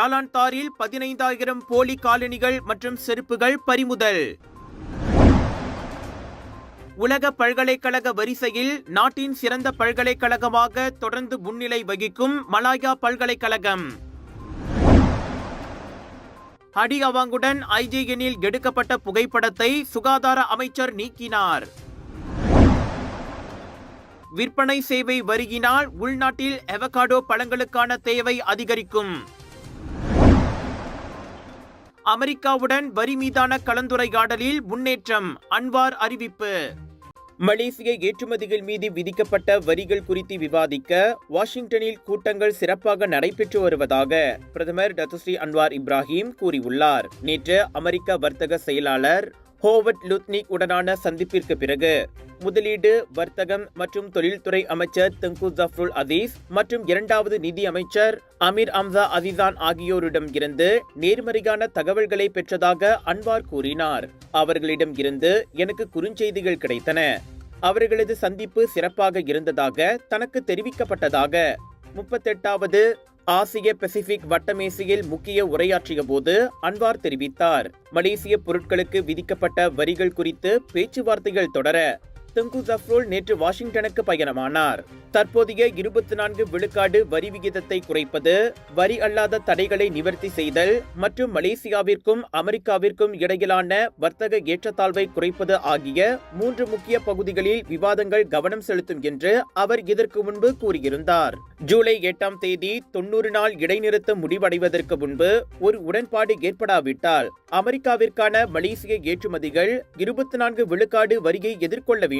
ஜாலான்தாரில் பதினைந்தாயிரம் போலி காலணிகள் மற்றும் செருப்புகள் பறிமுதல். உலக பல்கலைக்கழக வரிசையில் நாட்டின் சிறந்த பல்கலைக்கழகமாக தொடர்ந்து முன்னிலை வகிக்கும் மலாயா பல்கலைக்கழகம். ஹடி அவாங்குடன் ஐஜிஎனில் எடுக்கப்பட்ட புகைப்படத்தை சுகாதார அமைச்சர் நீக்கினார். விற்பனை சேவை வருகினால் உள்நாட்டில் எவகாடோ பழங்களுக்கான தேவை அதிகரிக்கும். அமெரிக்காவுடன் வரி மீதான கலந்துரையாடலில் முன்னேற்றம் அன்வார் அறிவிப்பு. மலேசிய ஏற்றுமதிகள் மீது விதிக்கப்பட்ட வரிகள் குறித்து விவாதிக்க வாஷிங்டனில் கூட்டங்கள் சிறப்பாக நடைபெற்று வருவதாக பிரதமர் டத்துஸ்ரீ அன்வார் இப்ராஹிம் கூறியுள்ளார். நேற்று அமெரிக்க வர்த்தக செயலாளர் ஹோவர்ட் லுத்னிக் உடனான சந்திப்பிற்கு பிறகு முதலீடு வர்த்தகம் மற்றும் தொழில்துறை அமைச்சர் தெங்கு ஜஃப்ருல் அதீஸ் மற்றும் இரண்டாவது நிதி அமைச்சர் அமீர் அம்சா அசிசான் ஆகியோரிடம் இருந்து நேர்மறையான தகவல்களை பெற்றதாக அன்வார் கூறினார். அவர்களிடம் இருந்து எனக்கு குறுஞ்செய்திகள் கிடைத்தன. அவர்களது சந்திப்பு சிறப்பாக இருந்ததாக தனக்கு தெரிவிக்கப்பட்டதாக முப்பத்தெட்டாவது ஆசிய பசிபிக் வட்டமேசையில் முக்கிய உரையாற்றிய போது அன்வார் தெரிவித்தார். மலேசிய பொருட்களுக்கு விதிக்கப்பட்ட வரிகள் குறித்து பேச்சுவார்த்தைகள் தொடர தங்கு ஜஃப்ரோல் நேற்று வாஷிங்டனுக்கு பயணமானார். தற்போதைய இருபத்தி நான்கு விழுக்காடு வரி விகிதத்தை குறைப்பது வரி அல்லாத தடைகளை நிவர்த்தி செய்தல் மற்றும் மலேசியாவிற்கும் அமெரிக்காவிற்கும் இடையிலான வர்த்தக ஏற்றத்தாழ்வை குறைப்பது ஆகிய மூன்று முக்கிய பகுதிகளில் விவாதங்கள் கவனம் செலுத்தும் என்று அவர் இதற்கு முன்பு கூறியிருந்தார். ஜூலை எட்டாம் தேதி தொன்னூறு நாள் இடைநிறுத்தம் முடிவடைவதற்கு முன்பு ஒரு உடன்பாடு ஏற்படாவிட்டால் அமெரிக்காவிற்கான மலேசிய ஏற்றுமதிகள் இருபத்தி நான்கு விழுக்காடு வரியை எதிர்கொள்ள வேண்டும்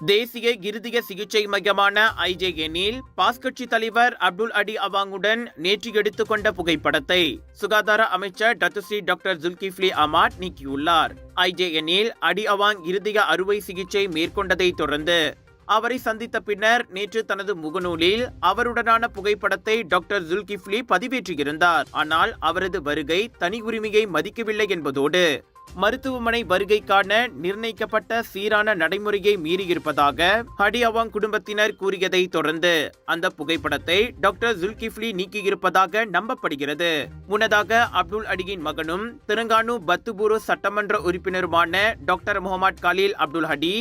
தேசிய இருதய சிகிச்சை மையமான ஐஜேஎனில் பாஸ் கட்சி தலைவர் அப்துல் அடி அவாங்குடன் நேற்று எடுத்துக்கொண்ட புகைப்படத்தை சுகாதார அமைச்சர் Datuk Seri doctor Dzulkefly Ahmad நீக்கியுள்ளார். ஐஜேஎனில் அடி அவாங் இருதய அறுவை சிகிச்சை மேற்கொண்டதை தொடர்ந்து அவரை சந்தித்த பின்னர் நேற்று தனது முகநூலில் அவருடனான புகைப்படத்தை டாக்டர் ஜுல்கிஃப்லி பதிவேற்றியிருந்தார். ஆனால் அவரது வருகை தனி உரிமையை மதிக்கவில்லை என்பதோடு மருத்துவமனை வருகைக்கான நிர்ணயிக்கப்பட்ட சீரான நடைமுறையை மீறியிருப்பதாக ஹடி அவாங் குடும்பத்தினர் கூறியதை தொடர்ந்து அந்த புகைப்படத்தை டாக்டர் ஜுல்கிஃப்லி நீக்கியிருப்பதாக நம்பப்படுகிறது. முன்னதாக அப்துல் அடியின் மகனும் தெலுங்கானு பத்துபூரு சட்டமன்ற உறுப்பினருமான டாக்டர் முகமது காலில் அப்துல் ஹடி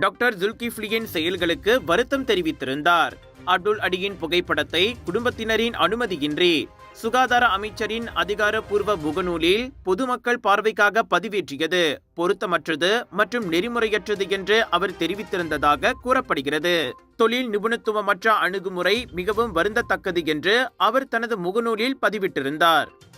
டாக்டர் ஜுல்கிஃப்லியின் செயல்களுக்கு வருத்தம் தெரிவித்திருந்தார். அப்துல் அடியின் புகைப்படத்தை குடும்பத்தினரின் அனுமதியின்றி சுகாதார அமைச்சரின் அதிகாரப்பூர்வ முகநூலில் பொதுமக்கள் பார்வைக்காக பதிவேற்றியது. பொருத்தமற்றது மற்றும் நெறிமுறையற்றது என்று அவர் தெரிவித்திருந்ததாக கூறப்படுகிறது. தொழில் நிபுணத்துவமற்ற அணுகுமுறை மிகவும் வருந்தத்தக்கது என்று அவர் தனது முகநூலில் பதிவிட்டிருந்தார்.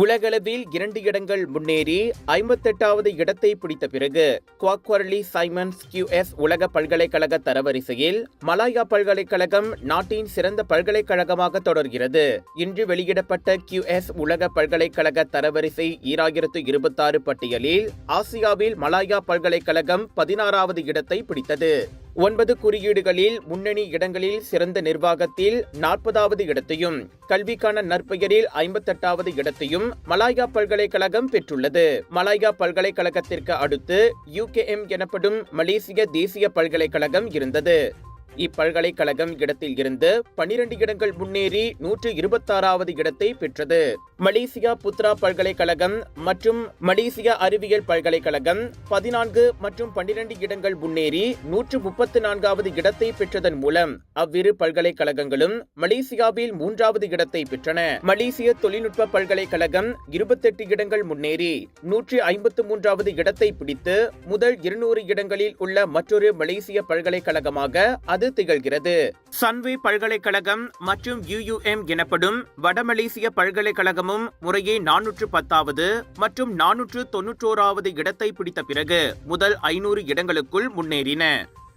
உலகளவில் இரண்டு இடங்கள் முன்னேறி ஐம்பத்தெட்டாவது இடத்தை பிடித்த பிறகு குவாக்வர்லி சைமன்ஸ் கியூஎஸ் உலக பல்கலைக்கழக தரவரிசையில் மலாயா பல்கலைக்கழகம் நாட்டின் சிறந்த பல்கலைக்கழகமாக தொடர்கிறது. இன்று வெளியிடப்பட்ட கியூஎஸ் உலக பல்கலைக்கழக தரவரிசை ஈராயிரத்து இருபத்தாறு பட்டியலில் ஆசியாவில் மலாயா பல்கலைக்கழகம் பதினாறாவது இடத்தை பிடித்தது. ஒன்பது குறியீடுகளில் முன்னணி இடங்களில் சிறந்த நிர்வாகத்தில் நாற்பதாவது இடத்தையும் கல்விக்கான நற்பெயரில் ஐம்பத்தெட்டாவது இடத்தையும் மலாயா பல்கலைக்கழகம் பெற்றுள்ளது. மலாயா பல்கலைக்கழகத்திற்கு அடுத்து யூகேஎம் எனப்படும் மலேசிய தேசிய பல்கலைக்கழகம் இருந்தது. இப்பல்கலைக்கழகம் இடத்தில் இருந்து பனிரெண்டு இடங்கள் முன்னேறி நூற்று இருபத்தாறாவது இடத்தை பெற்றது. மலேசியா புத்ரா பல்கலைக்கழகம் மற்றும் மலேசியா அறிவியல் பல்கலைக்கழகம் பதினான்கு மற்றும் பன்னிரண்டு இடங்கள் முன்னேறி நூற்று முப்பத்து நான்காவது இடத்தை பெற்றதன் மூலம் அவ்விரு பல்கலைக்கழகங்களும் மலேசியாவில் மூன்றாவது இடத்தை பெற்றன. மலேசிய தொழில்நுட்ப பல்கலைக்கழகம் இருபத்தெட்டு இடங்கள் முன்னேறி நூற்றி ஐம்பத்து மூன்றாவது இடத்தை பிடித்து முதல் இருநூறு இடங்களில் உள்ள மற்றொரு மலேசிய பல்கலைக்கழகமாக அது திகழ்கிறது. சன்வே பல்கலைக்கழகம் மற்றும் யுயுஎம் எனப்படும் வட மலேசிய பல்கலைக்கழகமும் முறையே நானூற்று பத்தாவது மற்றும் நானூற்று தொன்னூற்றோராவது இடத்தை பிடித்த பிறகு முதல் ஐநூறு இடங்களுக்குள் முன்னேறின.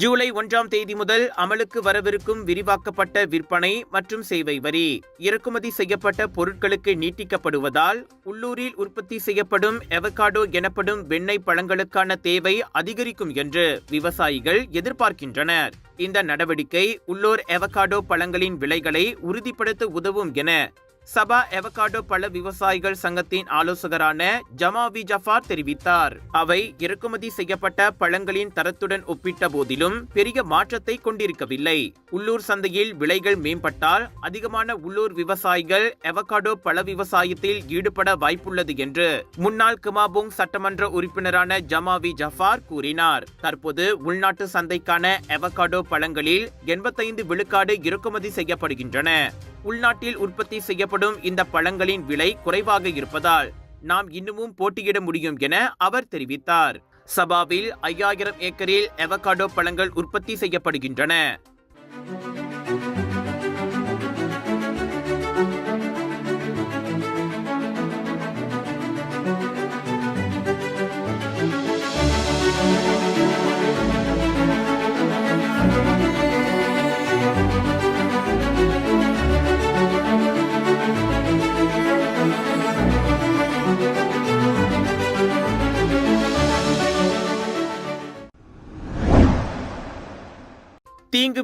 ஜூலை ஒன்றாம் தேதி முதல் அமலுக்கு வரவிருக்கும் விரிவாக்கப்பட்ட விற்பனை மற்றும் சேவை வரி. இறக்குமதி செய்யப்பட்ட பொருட்களுக்கு நீட்டிக்கப்படுவதால் உள்ளூரில் உற்பத்தி செய்யப்படும் எவகாடோ எனப்படும் வெண்ணெய் பழங்களுக்கான தேவை அதிகரிக்கும் என்று விவசாயிகள் எதிர்பார்க்கின்றனர். இந்த நடவடிக்கை உள்ளூர் எவகாடோ பழங்களின் விலைகளை உறுதிப்படுத்த உதவும் என சபா எவகாடோ பழ விவசாயிகள் சங்கத்தின் ஆலோசகரான ஜமாவி ஜஃபார் தெரிவித்தார். அவை இறக்குமதி செய்யப்பட்ட பழங்களின் தரத்துடன் ஒப்பிட்ட போதிலும் பெரிய மாற்றத்தை கொண்டிருக்கவில்லை. உள்ளூர் சந்தையில் விலைகள் மேம்பட்டால் அதிகமான உள்ளூர் விவசாயிகள் எவகாடோ பழ விவசாயத்தில் ஈடுபட வாய்ப்புள்ளது என்று முன்னாள் கிமாபுங் சட்டமன்ற உறுப்பினரான ஜமாவி ஜஃபார் கூறினார். தற்போது உள்நாட்டு சந்தைக்கான எவகாடோ பழங்களில் எண்பத்தைந்து விழுக்காடு இறக்குமதி செய்யப்படுகின்றன. உள்நாட்டில் உற்பத்தி செய்யப்படும் இந்த பழங்களின் விலை குறைவாக இருப்பதால் நாம் இன்னமும் போட்டியிட முடியும் என அவர் தெரிவித்தார். சபாவில் ஐயாயிரம் ஏக்கரில் எவகாடோ பழங்கள் உற்பத்தி செய்யப்படுகின்றன.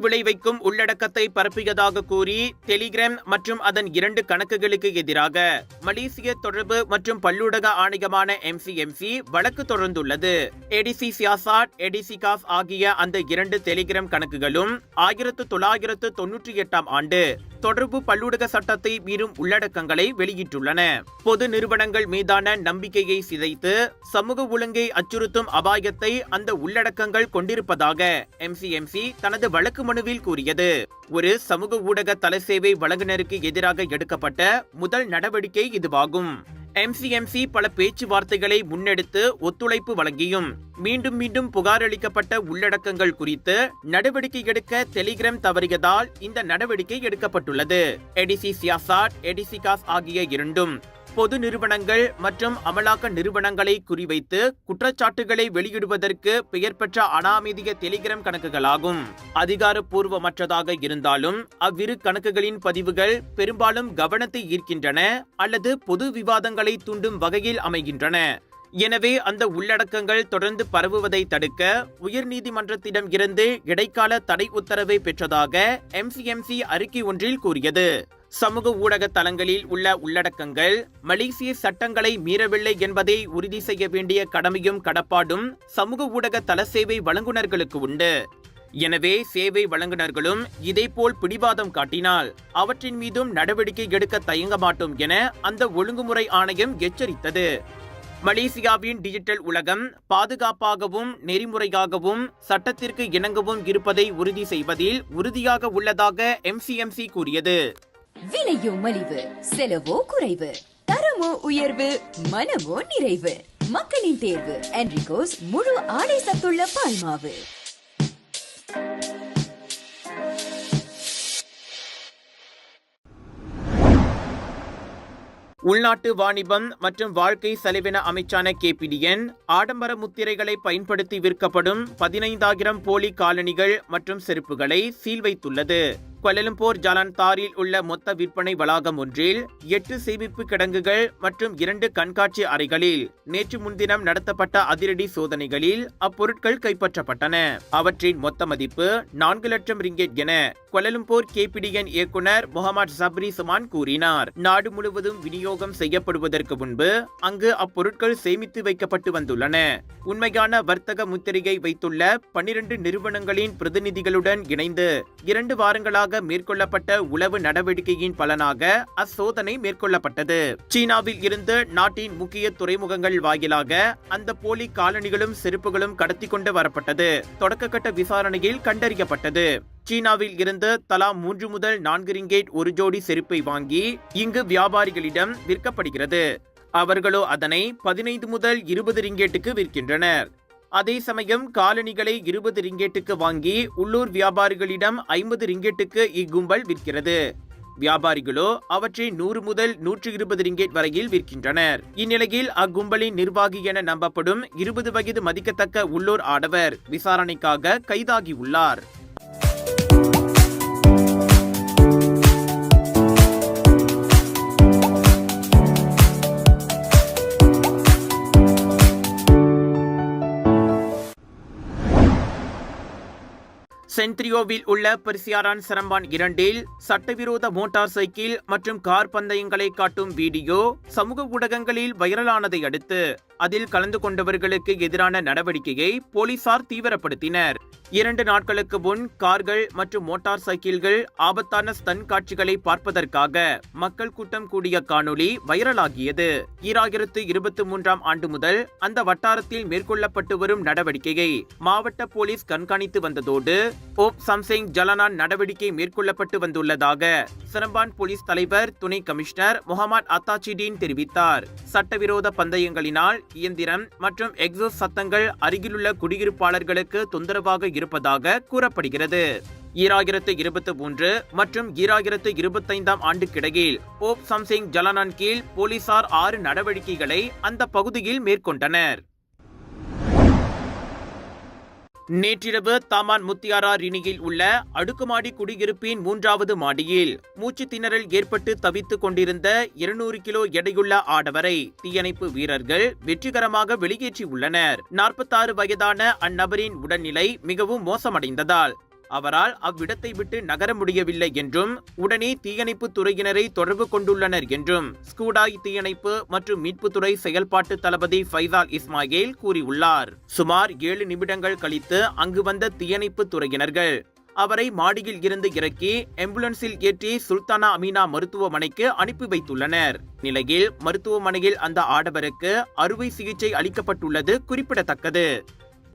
விளைவைக்கும் உள்ளடக்கத்தை பரப்பியதாக கூறி டெலிகிராம் மற்றும் அதன் இரண்டு கணக்குகளுக்கு எதிராக மலேசிய தொடர்பு மற்றும் பல்லூடக ஆணையமான எம்சிஎம்சி வழக்கு தொடர்ந்துள்ளது. எடிசி சியாசாட் ஏடிசி ஆகிய அந்த இரண்டு டெலிகிராம் கணக்குகளும் ஆயிரத்து தொள்ளாயிரத்து தொன்னூற்றி எட்டாம் ஆண்டு தொடர்பு பல்லூடக சட்டத்தை மீறும் உள்ளடக்கங்களை வெளியிட்டுள்ளன. பொது நிறுவனங்கள் மீதான நம்பிக்கையை சிதைத்து சமூக ஒழுங்கை அச்சுறுத்தும் அபாயத்தை அந்த உள்ளடக்கங்கள் கொண்டிருப்பதாக எம்சிஎம்சி தனது வழக்கு மனுவில் கூறியது. ஒரு சமூக ஊடக தலைசேவை வழங்குனருக்கு எதிராக எடுக்கப்பட்ட முதல் நடவடிக்கை இதுவாகும். எம்சிஎம்சி பல பேச்சுவார்த்தைகளை முன்னெடுத்து ஒத்துழைப்பு வழங்கியும் மீண்டும் மீண்டும் புகாரளிக்கப்பட்ட உள்ளடக்கங்கள் குறித்து நடவடிக்கை எடுக்க டெலிகிராம் தவறியதால் இந்த நடவடிக்கை எடுக்கப்பட்டுள்ளது. எடிசி சியாசாட் எடிசிகாஸ் ஆகிய இரண்டும் பொது நிறுவனங்கள் மற்றும் அமலாக்க நிறுவனங்களை குறிவைத்து குற்றச்சாட்டுகளை வெளியிடுவதற்கு பெயர் பெற்ற அனாமீதிய டெலிகிராம் கணக்குகளாகும். அதிகாரப்பூர்வமற்றதாக இருந்தாலும் அவ்விரு கணக்குகளின் பதிவுகள் பெரும்பாலும் கவனத்தை ஈர்க்கின்றன அல்லது பொது விவாதங்களை தூண்டும் வகையில் அமைகின்றன. எனவே அந்த உள்ளடக்கங்கள் தொடர்ந்து பரவுவதை தடுக்க உயர்நீதிமன்றத்திடம் இருந்து இடைக்கால தடை உத்தரவை பெற்றதாக எம்சிஎம்சி அறிக்கை ஒன்றில் கூறியது. சமூக ஊடக தளங்களில் உள்ள உள்ளடக்கங்கள் மலேசிய சட்டங்களை மீறவில்லை என்பதை உறுதி செய்ய வேண்டிய கடமையும் கடப்பாடும் சமூக ஊடக தள சேவை வழங்குனர்களுக்கு உண்டு. எனவே சேவை வழங்குனர்களும் இதேபோல் பிடிவாதம் காட்டினால் அவற்றின் மீதும் நடவடிக்கை எடுக்க தயங்க மாட்டோம் என அந்த ஒழுங்குமுறை ஆணையம் எச்சரித்தது. மலேசியாவின் டிஜிட்டல் உலகம் பாதுகாப்பாகவும் நெறிமுறையாகவும் சட்டத்திற்கு இணங்கவும் இருப்பதை உறுதி செய்வதில் உறுதியாக உள்ளதாக எம்சிஎம்சி கூறியது. விலையோ மலிவு செலவோ குறைவு தரமோ உயர்வு மனமோ நிறைவு. மக்களின் தேர்வு என்ரிகோஸ் முழு ஆடை சத்துள்ள பால்மாவு உள்நாட்டு வாணிபம் மற்றும் வாழ்க்கை செலவின அமைச்சான கேபிடிஎன் ஆடம்பர முத்திரைகளை பயன்படுத்தி விற்கப்படும் பதினைந்தாயிரம் போலி காலணிகள் மற்றும் செருப்புகளை சீல் வைத்துள்ளது. கொலலம்பூர் ஜலான் தாரில் உள்ள மொத்த விற்பனை வளாகம் ஒன்றில் எட்டு சேமிப்பு கிடங்குகள் மற்றும் இரண்டு கண்காட்சி அறைகளில் நேற்று முன்தினம் நடத்தப்பட்ட அதிரடி சோதனைகளில் அப்பொருட்கள் கைப்பற்றப்பட்டன. அவற்றின் மொத்த மதிப்பு நான்கு லட்சம் ரிங்கெட் என கொலலம்பூர் கேபிடிஎன் இயக்குனர் முகமது சப்ரி சுமான் கூறினார். நாடு முழுவதும் விநியோகம் செய்யப்படுவதற்கு முன்பு அங்கு அப்பொருட்கள் சேமித்து வைக்கப்பட்டு வந்துள்ளன. உண்மையான வர்த்தக முத்திரையை வைத்துள்ள பன்னிரண்டு நிறுவனங்களின் பிரதிநிதிகளுடன் இணைந்து இரண்டு வாரங்களாக மேற்கொள்ளப்பட்ட உளவு நடவடிக்கையின் பலனாக அச்சோதனை மேற்கொள்ளப்பட்டது. சீனாவில் இருந்து நாட்டின் முக்கிய துறைமுகங்கள் வாயிலாக அந்த போலி காலணிகளும் செருப்புகளும் கடத்தி கொண்டு வரப்பட்டது. தொடக்கக்கட்ட விசாரணையில் கண்டறியப்பட்டது. சீனாவில் இருந்து தலா மூன்று முதல் நான்கு ரிங்கேட் ஒரு ஜோடி செருப்பை வாங்கி இங்கு வியாபாரிகளிடம் விற்கப்படுகிறது. அவர்களோ அதனை பதினைந்து முதல் இருபது ரிங்கேட்டுக்கு விற்கின்றனர். அதே சமயம் காலணிகளை இருபது ரிங்கேட்டுக்கு வாங்கி உள்ளூர் வியாபாரிகளிடம் ஐம்பது ரிங்கேட்டுக்கு இக்கும்பல் விற்கிறது. வியாபாரிகளோ அவற்றை நூறு முதல் நூற்று இருபது ரிங்கேட் வரையில் விற்கின்றனர். இந்நிலையில் அக்கும்பலின் நிர்வாகி என நம்பப்படும் இருபது வயது மதிக்கத்தக்க உள்ளூர் ஆடவர் விசாரணைக்காக கைதாகியுள்ளார். சென்ட்ரியோவில் உள்ள பெர்சியாரான் சரம்பான் இரண்டில் சட்டவிரோத மோட்டார் சைக்கிள் மற்றும் கார் பந்தயங்களை காட்டும் வீடியோ சமூக ஊடகங்களில் வைரலானதை அடுத்து அதில் கலந்து கொண்டவர்களுக்கு எதிரான நடவடிக்கையை போலீசார் தீவிரப்படுத்தினர். இரண்டு நாட்களுக்கு முன் கார்கள் மற்றும் மோட்டார் சைக்கிள்கள் ஆபத்தான ஸ்டன் காட்சிகளை பார்ப்பதற்காக மக்கள் கூட்டம் கூடிய காணொளி வைரலாகியது. ஈராயிரத்து இருபத்தி மூன்றாம் ஆண்டு முதல் அந்த வட்டாரத்தில் மேற்கொள்ளப்பட்டு வரும் நடவடிக்கையை மாவட்ட போலீஸ் கண்காணித்து வந்ததோடு ஓப் சம்சிங் ஜலனான் நடவடிக்கை மேற்கொள்ளப்பட்டு வந்துள்ளதாக சிரம்பான் போலீஸ் தலைவர் துணை கமிஷனர் முகமது அத்தாச்சிடீன் தெரிவித்தார். சட்டவிரோத பந்தயங்களினால் இயந்திரம் மற்றும் எக்ஸோஸ் சத்தங்கள் அருகிலுள்ள குடியிருப்பாளர்களுக்கு தொந்தரவாக இருப்பதாக கூறப்படுகிறது. ஈராயிரத்து இருபத்தி மூன்று மற்றும் ஈராயிரத்து இருபத்தைந்தாம் ஆண்டுக்கிடையில் போப் சம்சிங் ஜலனான் கீழ் போலீசார் ஆறு நடவடிக்கைகளை அந்த பகுதியில் மேற்கொண்டனர். நேற்றிரவு தாமான் முத்தியாரா ரினியில் உள்ள அடுக்குமாடி குடியிருப்பின் மூன்றாவது மாடியில் மூச்சு திணறல் ஏற்பட்டு தவித்துக் கொண்டிருந்த இருநூறு கிலோ எடையுள்ள ஆடவரை தீயணைப்பு வீரர்கள் வெற்றிகரமாக வெளியேற்றியுள்ளனர். நாற்பத்தாறு வயதான அந்நபரின் உடல்நிலை மிகவும் மோசமடைந்ததால் அவரால் அவ்விடத்தை விட்டு நகர முடியவில்லை என்றும் உடனே தீயணைப்பு துறையினரை தொடர்பு கொண்டுள்ளனர் என்றும் ஸ்கூடாய் தீயணைப்பு மற்றும் மீட்புத்துறை செயல்பாட்டு தளபதி ஃபைசால் இஸ்மாயில் கூறியுள்ளார். சுமார் ஏழு நிமிடங்கள் கழித்து அங்கு வந்த தீயணைப்பு துறையினர்கள் அவரை மாடியில் இருந்து இறக்கி ஆம்புலன்ஸில் ஏற்றி சுல்தானா அமீனா மருத்துவமனைக்கு அனுப்பி வைத்துள்ளனர். நிலையில் மருத்துவமனையில் அந்த ஆடவருக்கு அறுவை சிகிச்சை அளிக்கப்பட்டுள்ளது குறிப்பிடத்தக்கது.